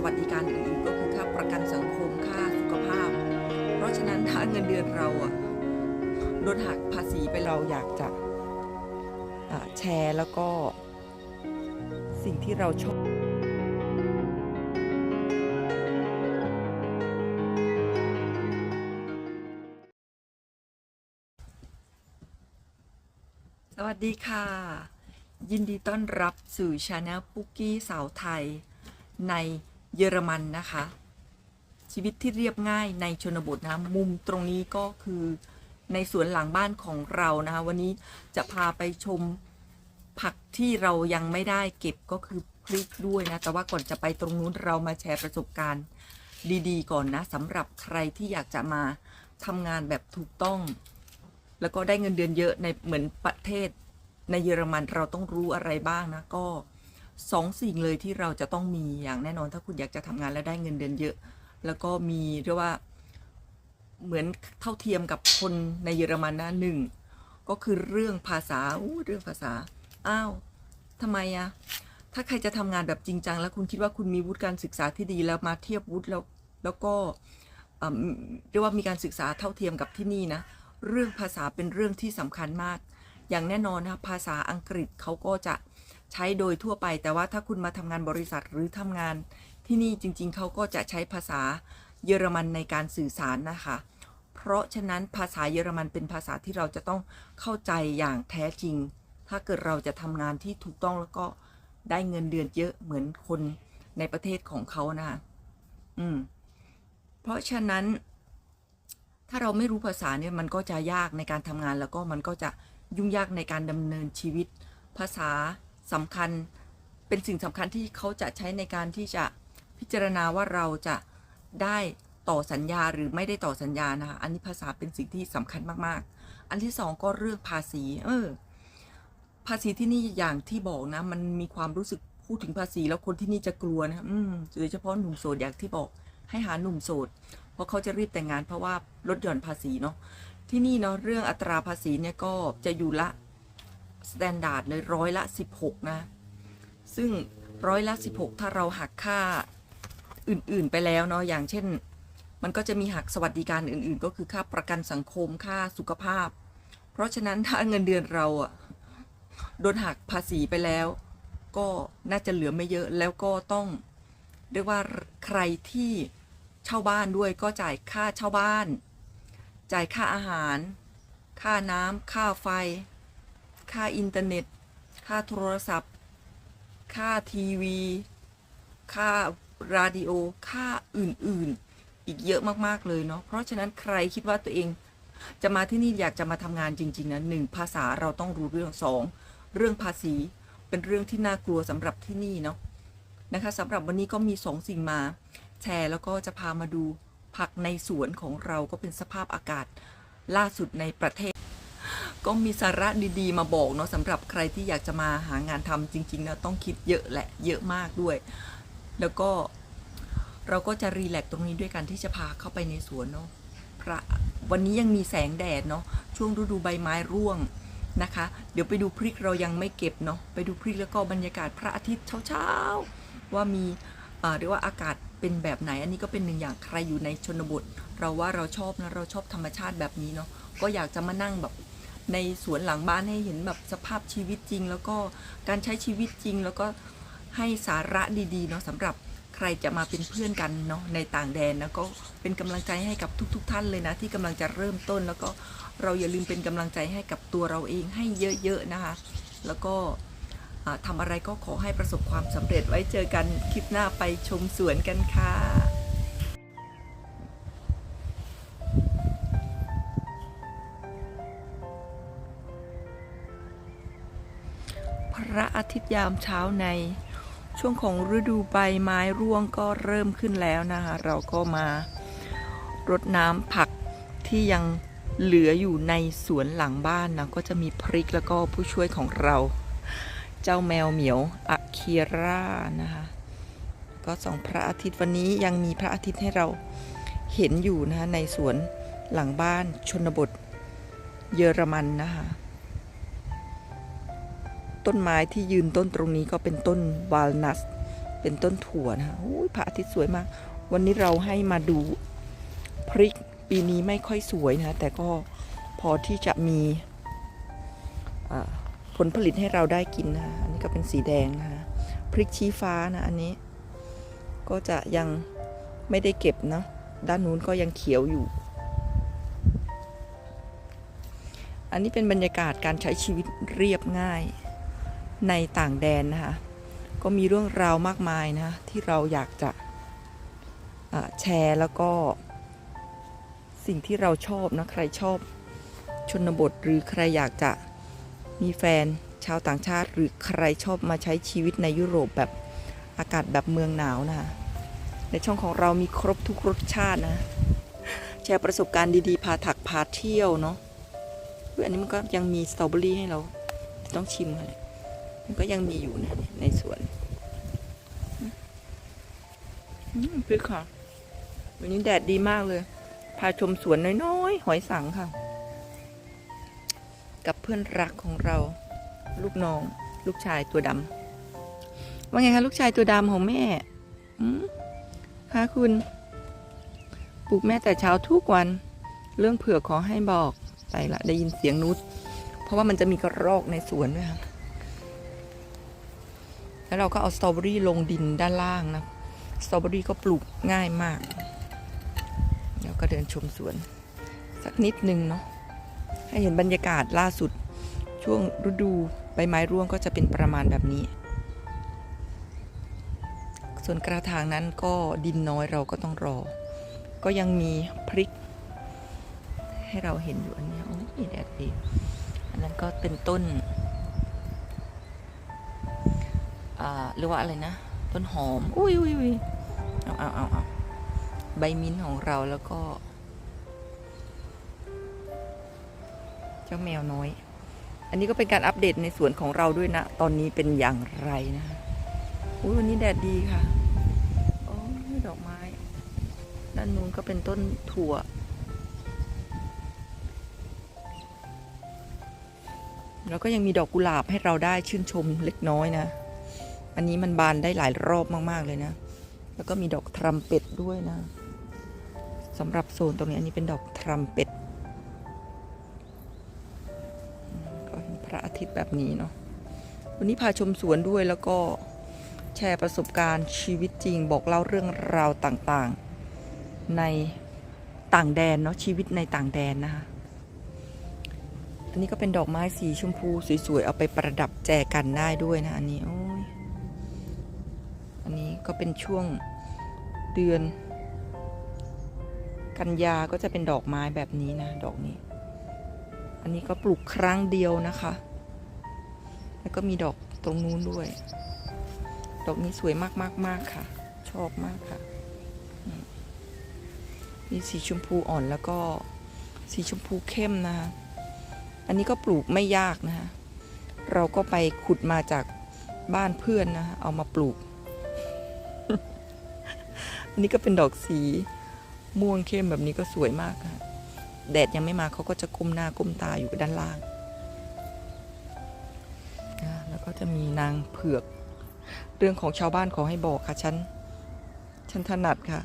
สวัสดิการอื่นๆก็คือค่าประกันสังคมค่าสุขภาพ เพราะฉะนั้นถ้าเงินเดือนเราอะโดนหักภาษีไปเราอยากจะอ่าแชร์แล้วก็สิ่งที่เราชอบสวัสดีค่ะ ยินดีต้อนรับสู่ชาแนลปุกกี้สาวไทยใน เยอรมันนะคะ ชีวิตที่เรียบง่ายในชนบทนะมุมตรงนี้ก็คือในสวนหลังบ้านของเรานะคะวันนี้จะพาไปชมผักที่เรายังไม่ได้เก็บก็คือพริกด้วยนะ แต่ว่าก่อนจะไปตรงนู้นเรามาแชร์ประสบการณ์ดีๆ ก่อนนะสำหรับใครที่อยากจะมาทำงานแบบถูกต้อง แล้วก็ได้เงินเดือนเยอะในเหมือนประเทศในเยอรมันเราต้องรู้อะไรบ้างนะก็ สองสิ่งเลยที่เราจะต้องมีอย่างแน่นอนถ้าคุณอยากจะทำงานแล้วได้เงินเดือนเยอะ แล้วก็มีเรียกว่าเหมือนเท่าเทียมกับคนในเยอรมันนะหนึ่งก็คือเรื่องภาษาอู้เรื่องภาษาอ้าวทำไมอะถ้าใครจะทำงานแบบจริงจัง แล้วคุณคิดว่าคุณมีวุฒิการศึกษาที่ดีแล้วมาเทียบวุฒิแล้วแล้วก็เอ่อเรียกว่ามีการศึกษาเท่าเทียมกับที่นี่นะเรื่องภาษาเป็นเรื่องที่สำคัญมาก อย่างแน่นอนนะภาษาอังกฤษเขาก็จะ ใช้โดยทั่วไป แต่ว่าถ้าคุณมาทำงานบริษัทหรือทำงานที่นี่จริง ๆ เขาก็จะใช้ภาษาเยอรมันในการสื่อสารนะคะ เพราะฉะนั้นภาษาเยอรมันเป็นภาษาที่เราจะต้องเข้าใจอย่างแท้จริง ถ้าเกิดเราจะทำงานที่ถูกต้องแล้วก็ได้เงินเดือนเยอะเหมือนคนในประเทศของเขานะคะอืม เพราะฉะนั้น ถ้าเราไม่รู้ภาษาเนี่ยมันก็จะยากในการทำงานแล้วก็มันก็จะยุ่งยากในการดำเนินชีวิต ภาษา สำคัญเป็นสิ่งสำคัญที่เขาจะใช้ในการที่จะพิจารณาว่าเราจะได้ต่อสัญญาหรือไม่ได้ต่อสัญญานะคะอันนี้ภาษาเป็นสิ่งที่สำคัญมากๆ อันที่สองก็เรื่องภาษีเออภาษีที่นี่อย่างที่บอกนะ มันมีความรู้สึกพูดถึงภาษีแล้วคนที่นี่จะกลัวนะอืมโดยเฉพาะหนุ่มโสดอย่างที่บอกให้หาหนุ่มโสดเพราะเขาจะรีบแต่งงานเพราะว่าลดหย่อนภาษีเนาะที่นี่เนาะเรื่องอัตราภาษีเนี่ยก็จะอยู่ละ สแตนดาร์ดเลยร้อยละ 16 นะ ซึ่งร้อยละ 16 ถ้าเราหักค่าอื่นๆไปแล้วเนาะอย่างเช่น มันก็จะมีหักสวัสดิการอื่นๆ ก็คือค่าประกันสังคมค่าสุขภาพ เพราะฉะนั้นถ้าเงินเดือนเราอะโดนหักภาษีไปแล้ว ก็น่าจะเหลือไม่เยอะแล้วก็ต้องเรียกว่าใครที่เช่าบ้านด้วยก็จ่ายค่าเช่าบ้าน จ่ายค่าอาหาร ค่าน้ำค่าไฟ ค่าอินเทอร์เน็ต ค่าโทรศัพท์ ค่าทีวี ค่าราดิโอ ค่าอื่นๆ อีกเยอะมากๆเลยเนาะ เพราะฉะนั้นใครคิดว่าตัวเอง จะมาที่นี่อยากจะมาทำงานจริง ๆนะหนึ่งภาษาเราต้องรู้เรื่องสองเรื่องภาษีเป็นเรื่องที่น่ากลัวสำหรับที่นี่เนาะนะคะสำหรับวันนี้ก็มีสองสิ่งมา แชร์แล้วก็จะพามาดูผักในสวนของเราก็เป็นสภาพอากาศล่าสุดในประเทศ ก็มีสาระดีๆ มาบอกเนาะสำหรับใครที่อยากจะมาหางานทำจริงๆนะต้องคิดเยอะแหละเยอะมากด้วย แล้วก็เราก็จะรีแลกซ์ตรงนี้ด้วยกันที่จะพาเข้าไปในสวนเนาะพระวันนี้ยังมีแสงแดดเนาะช่วงฤดูใบไม้ร่วงนะคะ เดี๋ยวไปดูพริกเรายังไม่เก็บเนาะไปดูพริกแล้วก็บรรยากาศพระอาทิตย์เช้าๆว่ามีเอ่อเรียกว่าอากาศเป็นแบบไหน อันนี้ก็เป็นหนึ่งอย่างใครอยู่ในชนบท เราว่าเราชอบนะเราชอบธรรมชาติแบบนี้เนาะก็อยากจะมานั่งแบบ ในสวนหลังบ้านให้เห็นแบบสภาพชีวิตจริง แล้วก็การใช้ชีวิตจริง แล้วก็ให้สาระดีๆเนาะสำหรับใครจะมาเป็นเพื่อนกันเนาะในต่างแดนแล้วก็เป็นกำลังใจให้กับทุก ๆท่านเลยนะ ที่กำลังจะเริ่มต้น แล้วก็เราอย่าลืมเป็นกำลังใจให้กับตัวเราเองให้เยอะๆนะคะ แล้วก็อ่าทำอะไรก็ขอให้ประสบความสำเร็จไว้เจอกันคลิปหน้าไปชมสวนกันค่ะ ทิตย์ยามเช้าในช่วงของฤดูใบไม้ร่วงก็เริ่มขึ้นแล้วนะคะเราก็มารดน้ำผักที่ยังเหลืออยู่ในสวนหลังบ้านนะก็จะมีพริกแล้วก็ผู้ช่วยของเรา เจ้าแมวเหมียวอะคีรานะคะก็ส่องพระอาทิตย์วันนี้ยังมีพระอาทิตย์ให้เราเห็นอยู่นะคะในสวนหลังบ้านชนบทเยอรมันนะคะ ต้นไม้ที่ยืนต้นตรงนี้ก็เป็นต้นวาลนัส เป็นต้นถั่วนะคะอุ้ยพระอาทิตย์สวยมาก วันนี้เราให้มาดูพริกปีนี้ไม่ค่อยสวยนะแต่ก็พอที่จะมีผลผลิตให้เราได้กินนะคะอันนี้ก็เป็นสีแดงนะคะพริกชี้ฟ้านะอันนี้ ก็จะยังไม่ได้เก็บเนาะด้านนู้นก็ยังเขียวอยู่ อันนี้เป็นบรรยากาศการใช้ชีวิตเรียบง่าย ในต่างแดนนะคะก็มีเรื่องราวมากมายนะที่เราอยากจะแชร์แล้วก็ สิ่งที่เราชอบนะใครชอบชนบทหรือใครอยากจะมีแฟนชาวต่างชาติ หรือใครชอบมาใช้ชีวิตในยุโรปแบบอากาศแบบเมืองหนาวนะคะในช่องของเรามีครบทุกรสชาตินะ แชร์ประสบการณ์ดีๆ พาถักพาเที่ยวเนาะอันนี้มันก็ยังมีสตรอเบอรี่ให้เราต้องชิมกันเลย มันก็ยังมีอยู่นะในสวนพริกค่ะ วันนี้แดดดีมากเลย พาชมสวนน้อยๆ หอยสังค่ะ กับเพื่อนรักของเรา ลูกน้อง ลูกชายตัวดำว่าไงคะลูกชายตัวดำของแม่คะคุณปลุกแม่แต่เช้าทุกวัน เรื่องเผื่อขอให้บอกไปละได้ยินเสียงนุชเพราะว่ามันจะมีกระรอกในสวนด้วยค่ะ แล้วเราก็เอาสตรอเบอรี่ลงดินด้านล่างนะ สตรอเบอรี่ก็ปลูกง่ายมากแล้วก็เดินชมสวน สักนิดนึงเนาะ ให้เห็นบรรยากาศล่าสุด ช่วงฤดูใบไม้ร่วงก็จะเป็นประมาณแบบนี้ ส่วนกระถางนั้นก็ดินน้อยเราก็ต้องรอ ก็ยังมีพริก ให้เราเห็นอยู่อันนี้โอ้ยแดดดี อันนั้นก็เป็นต้น เรียกว่าอะไรนะ ต้นหอม อุ้ยอุ้ยอุ้ยเอาเอาเอาเอาใบมิ้นท์ของเราแล้วก็ เจ้าแมวน้อย อันนี้ก็เป็นการอัปเดตในสวนของเราด้วยนะ ตอนนี้เป็นอย่างไรนะอุ้ยวันนี้แดดดีค่ะโอ้ยดอกไม้ ด้านนู้นก็เป็นต้นถั่วแล้วก็ยังมีดอกกุหลาบให้เราได้ชื่นชมเล็กน้อยนะ อันนี้มันบานได้หลายรอบมาก ๆ เลยนะ แล้วก็มีดอกทรัมเป็ตด้วยนะสำหรับโซนตรงนี้อันนี้เป็นดอกทรัมเป็ตก็เห็นพระอาทิตย์แบบนี้เนาะวันนี้พาชมสวนด้วยแล้วก็แชร์ประสบการณ์ชีวิตจริง บอกเล่าเรื่องราวต่างๆ ในต่างแดนเนาะชีวิตในต่างแดนนะคะอันนี้ก็เป็นดอกไม้สีชมพูสวยๆ เอาไปประดับแจกันได้ด้วยนะอันนี้โอ้ยอันนี้ ก็เป็นช่วงเดือน กันยาก็จะเป็นดอกไม้แบบนี้นะ ดอกนี้ อันนี้ก็ปลูกครั้งเดียวนะคะ แล้วก็มีดอกตรงนู้นด้วย ดอกนี้สวยมากมากมากค่ะ ชอบมากค่ะมมีสีชมพูอ่อนแล้วก็สีชมพูเข้มนะคะ อันนี้ก็ปลูกไม่ยากนะคะ เราก็ไปขุดมาจากบ้านเพื่อนนะคะเอามาปลูก อันนี้ก็เป็นดอกสีม่วงเข้มแบบนี้ก็สวยมากค่ะแดดยังไม่มาเขาก็จะก้มหน้าก้มตาอยู่ด้านล่าง แล้วก็จะมีนางเผือก เรื่องของชาวบ้านขอให้บอกค่ะฉัน ฉันถนัดค่ะ